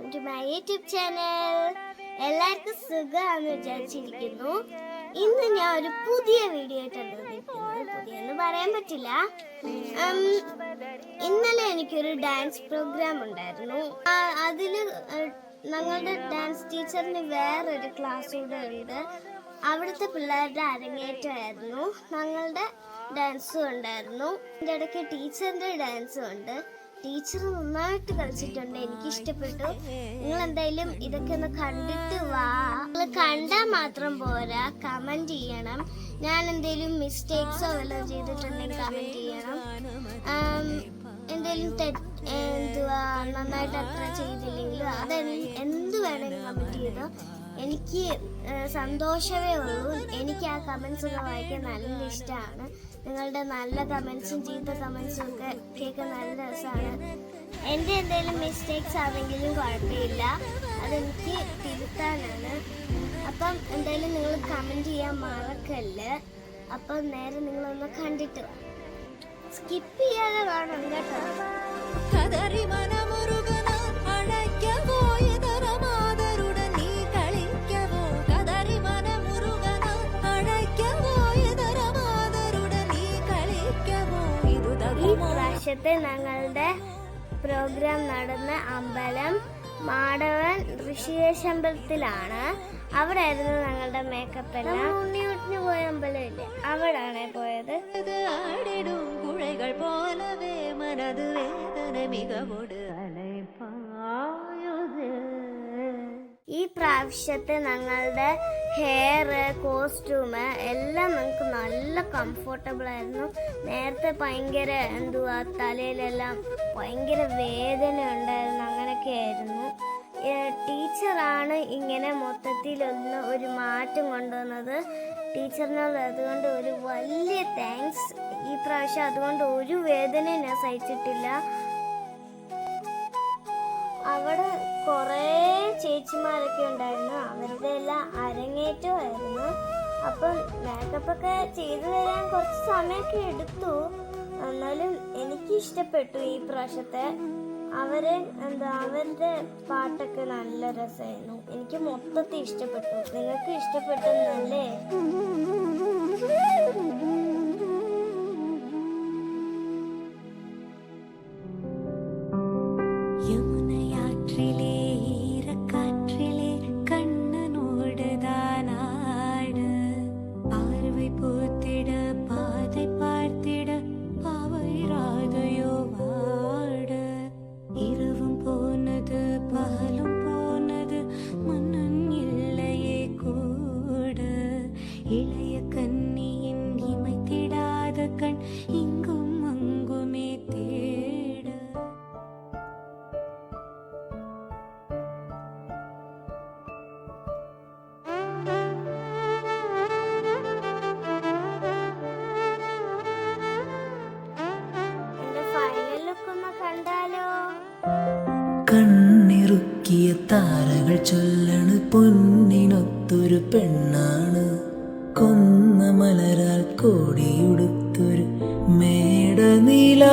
Welcome to my YouTube channel. എല്ലാവർക്കും സുഖമാണെന്ന് വിചാരിച്ചിരിക്കുന്നു. ഇന്ന് ഞാൻ ഒരു പുതിയ വീഡിയോ ആയിട്ടാണ് പുതിയ എന്ന് പറയാൻ പറ്റില്ല. ഇന്നലെ എനിക്കൊരു ഡാൻസ് പ്രോഗ്രാം ഉണ്ടായിരുന്നു. ഏഹ്, ഞങ്ങളുടെ ഡാൻസ് ടീച്ചറിന് വേറൊരു ക്ലാസ് കൂടെ ഉണ്ട്. അവിടുത്തെ പിള്ളേരുടെ അരങ്ങേറ്റമായിരുന്നു. ഞങ്ങളുടെ ഡാൻസും ഉണ്ടായിരുന്നു. എന്റെ ഇടയ്ക്ക് ടീച്ചറിന്റെ ഡാൻസും ഉണ്ട്. ടീച്ചർ നന്നായിട്ട് കളിച്ചിട്ടുണ്ട്. എനിക്ക് ഇഷ്ടപ്പെട്ടു നിങ്ങൾ എന്തായാലും ഇതൊക്കെ ഒന്ന് കണ്ടിട്ട് വാ. നിങ്ങൾ കണ്ടാൽ മാത്രം പോരാ. കമന്റ് ചെയ്യണം. ഞാൻ എന്തെങ്കിലും മിസ്റ്റേക്സോ വല്ലതും ചെയ്തിട്ടുണ്ടെങ്കിൽ കമന്റ് ചെയ്യണം. എന്തെങ്കിലും തെറ്റ് എന്തുവാ? നന്നായിട്ട് അത്ര ചെയ്തില്ലെങ്കിലും അത് എന്ത് വേണമെങ്കിലും കമന്റ് ചെയ്തോ. എനിക്ക് സന്തോഷമേ ഉള്ളൂ. എനിക്ക് ആ കമന്റ്സ് ഒക്കെ വായിക്കാൻ നല്ല ഇഷ്ടമാണ് നിങ്ങളുടെ നല്ല കമൻസും ചീത്ത കമൻസും ഒക്കെ കേൾക്കാൻ നല്ല രസമാണ്. എന്റെ എന്തെങ്കിലും മിസ്റ്റേക്സ് ആണെങ്കിലും കുഴപ്പമില്ല. അതെനിക്ക് തിരുത്താനാണ്. അപ്പം എന്തായാലും നിങ്ങൾ കമന്റ് ചെയ്യാൻ മറക്കല്ല്. അപ്പം നേരെ നിങ്ങളൊന്ന് കണ്ടിട്ട് സ്കിപ്പ് ചെയ്യാതെ കാണണം കേട്ടോ. തകുമോ ഞങ്ങളുടെ പ്രോഗ്രാം നടന്ന അമ്പലം മാടവൻ ഋഷികേശ് അമ്പലത്തിലാണ്. അവിടെ ആയിരുന്നു ഞങ്ങളുടെ മേക്കപ്പ് എല്ലാം. ഉണ്ണി പോയ അമ്പലമില്ലേ? അവിടാണ് പോയത്. ആടിടും കുഴകൾ പോലവേ മനത് വേദന മികവോട് ഈ പ്രാവശ്യത്തെ ഞങ്ങളുടെ ഹെയർ കോസ്റ്റ്യൂം എല്ലാം നമുക്ക് നല്ല കംഫർട്ടബിൾ ആയിരുന്നു. നേരത്തെ ഭയങ്കര എന്തുവാ തലയിലെല്ലാം ഭയങ്കര വേദന ഉണ്ടായിരുന്നു അങ്ങനെയൊക്കെ ആയിരുന്നു. ടീച്ചറാണ് ഇങ്ങനെ മൊത്തത്തിലൊന്ന് ഒരു മാറ്റം കൊണ്ടുവന്നത്. ടീച്ചറിനോട് അതുകൊണ്ട് ഒരു വലിയ താങ്ക്സ് ഈ പ്രാവശ്യം അതുകൊണ്ട് ഒരു വേദനയും ഞാൻ സഹിച്ചിട്ടില്ല. അവിടെ കുറേ ചേച്ചിമാരൊക്കെ ഉണ്ടായിരുന്നു. അവരുടെ എല്ലാം അരങ്ങേറ്റമായിരുന്നു അപ്പം മേക്കപ്പ് ഒക്കെ ചെയ്തു തരാൻ കുറച്ച് സമയമൊക്കെ എടുത്തു. എന്നാലും എനിക്ക് ഇഷ്ടപ്പെട്ടു ഈ പ്രാവശ്യത്തെ. അവരെ എന്താ അവരുടെ പാട്ടൊക്കെ നല്ല രസമായിരുന്നു. എനിക്ക് മൊത്തത്തിൽ ഇഷ്ടപ്പെട്ടു. നിങ്ങൾക്ക് ഇഷ്ടപ്പെട്ടെന്നല്ലേ? i partir കണ്ണിറുക്കിയ താരകൾ ചൊല്ലണ് പൊന്നിനൊത്തൊരു പെണ്ണാണ്. കൊന്ന മലരാൽ കോടിയുടുത്തൊരു മേടനിലാവാണ്.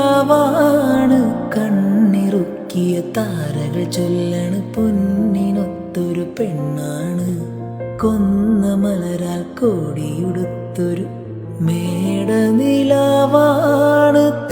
കണ്ണിറുക്കിയ താരകൾ ചൊല്ലണ് പൊന്നിനൊത്തൊരു പെണ്ണാണ്. കൊന്ന മലരാൽ കോടിയുടുത്തൊരു മേടനിലാവാണ്.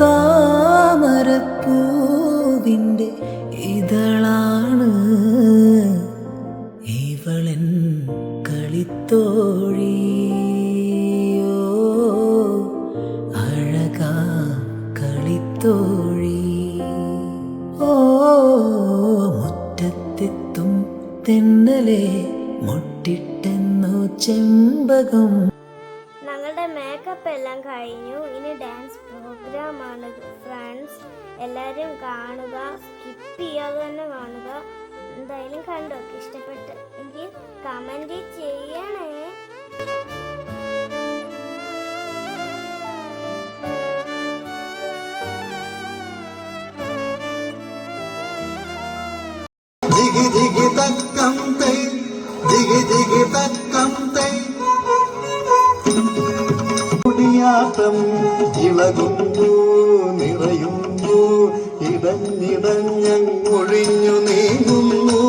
ചെമ്പകം ഞങ്ങളുടെ മേക്കപ്പ് എല്ലാം കഴിഞ്ഞു. ഇനി ഡാൻസ് പ്രോഗ്രാം ആണ് ഫ്രണ്ട്സ് എല്ലാവരും കാണുക സ്കിപ്പ് ചെയ്യാതെ തന്നെ കാണുക. എന്തായാലും കണ്ടോ ഇഷ്ടപ്പെട്ട്. എനിക്ക് കമന്റ് ചെയ്യണേ. കുടിയാട്ടം ഇളകുന്നു നിറയുന്നു ഇടഞ്ഞിടഞ്ഞൊഴിഞ്ഞു നീങ്ങുന്നു.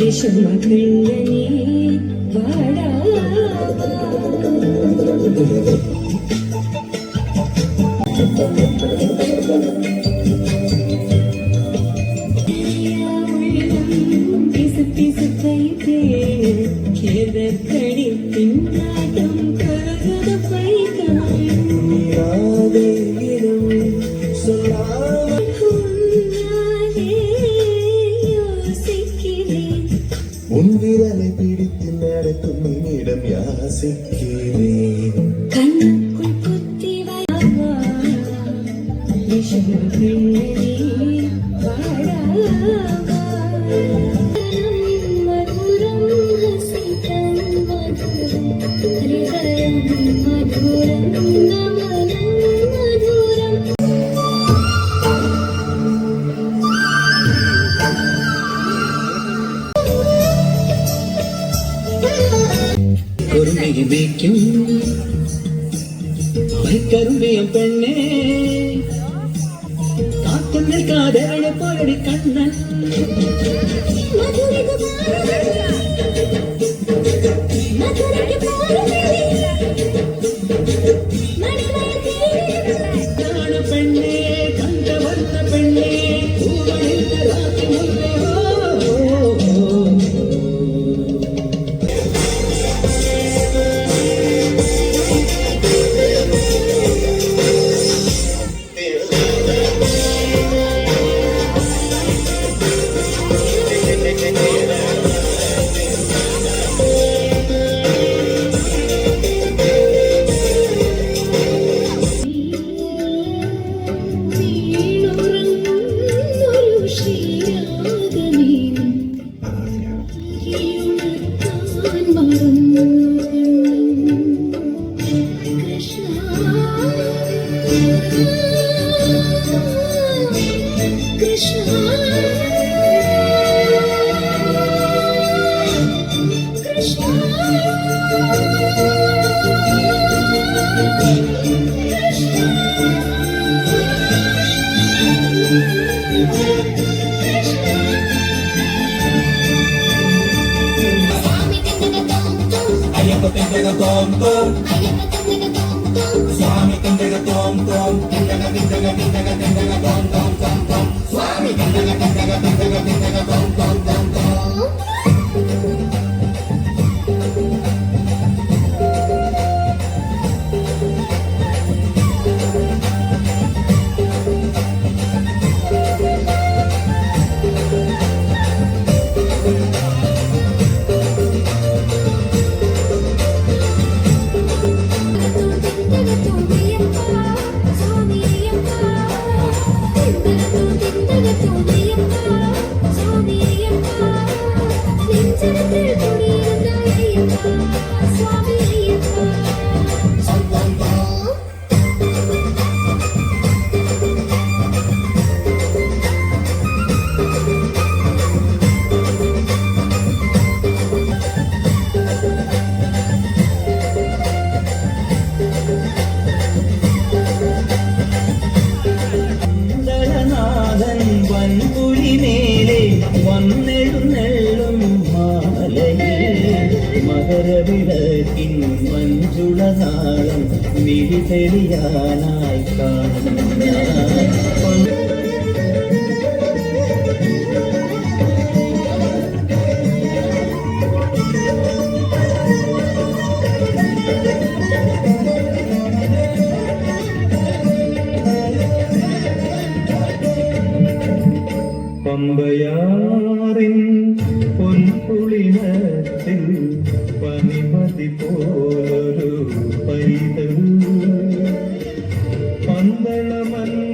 విషమతుందని వాడా உன் விரலை பிடித்து நடத்தும் என்னிடம் யாசிக்கிறேன். വിളിവയ്ക്കും അവൾക്കരുമയം പെണ്ണേ. കാത്തു നിൽക്കാതെ അവളെ പോലടി കണ്ണൻ. മധുരയ്ക്ക് అయ్యప్ప తిండగ తోం తోం స్వామి తిండగ తోం తోం తిండగ తిండగ తిండగ తిండగ తోం తోం స్వామి తిండగ తిండగ తిండగ తిండగ പമ്പയാറിൻ പൊൻപുളിനത്തിൽ പനിമതി പോലൊരു പൈതൽ. പന്തളമന്നൻ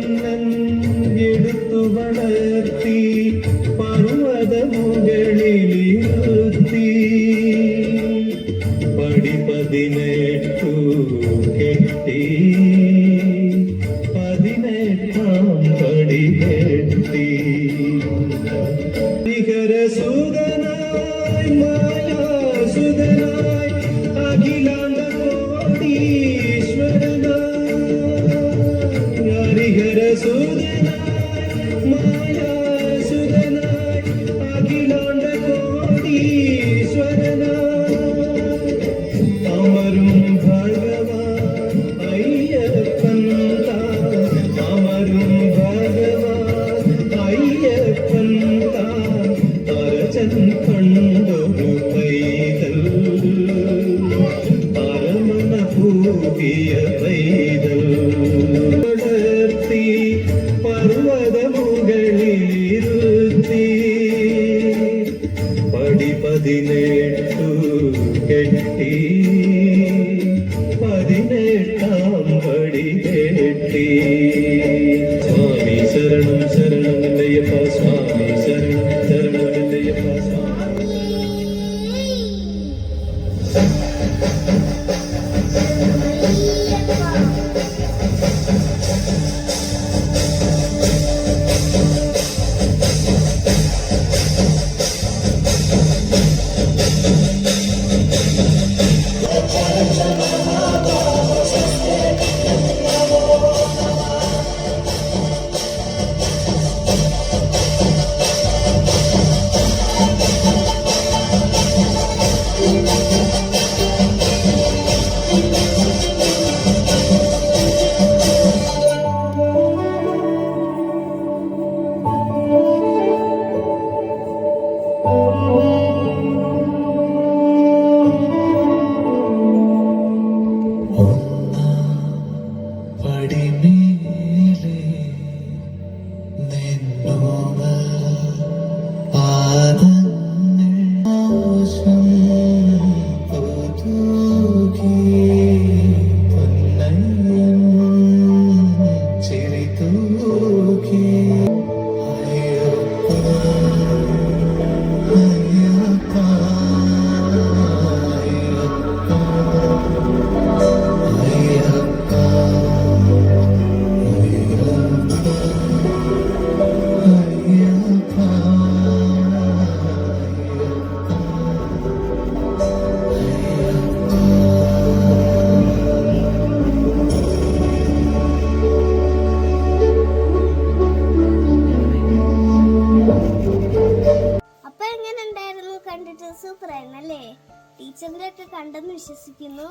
വിശ്വസിക്കുന്നു.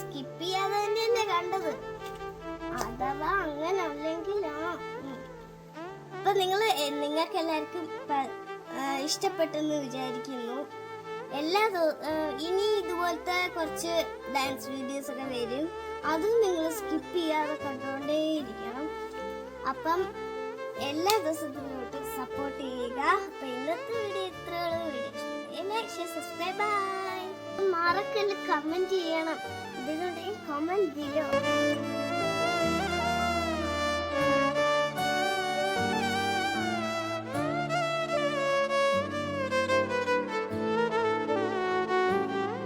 സ്കിപ്പ് ചെയ്യാതെ തന്നെയല്ലേ കണ്ടത്? അഥവാ അങ്ങനെ അല്ലെങ്കിൽ ആ അപ്പൊ നിങ്ങൾ നിങ്ങൾക്ക് എല്ലാവർക്കും ഇഷ്ടപ്പെട്ടെന്ന് വിചാരിക്കുന്നു. എല്ലാ ഇനി ഇതുപോലത്തെ കുറച്ച് ഡാൻസ് വീഡിയോസ് ഒക്കെ വരും. അതും നിങ്ങൾ സ്കിപ്പ് ചെയ്യാതെ കണ്ടുകൊണ്ടേയിരിക്കണം അപ്പം എല്ലാ ദിവസത്തിനും സപ്പോർട്ട് ചെയ്യുക. അപ്പൊ ഇന്നത്തെ വീഡിയോ ഇത്രയുള്ള വീഡിയോ സബ്സ്ക്രൈബ് മറക്കല്ല കമന്റ് ചെയ്യണം. ഇതിലൂടെ കമന്റ് ബിലോ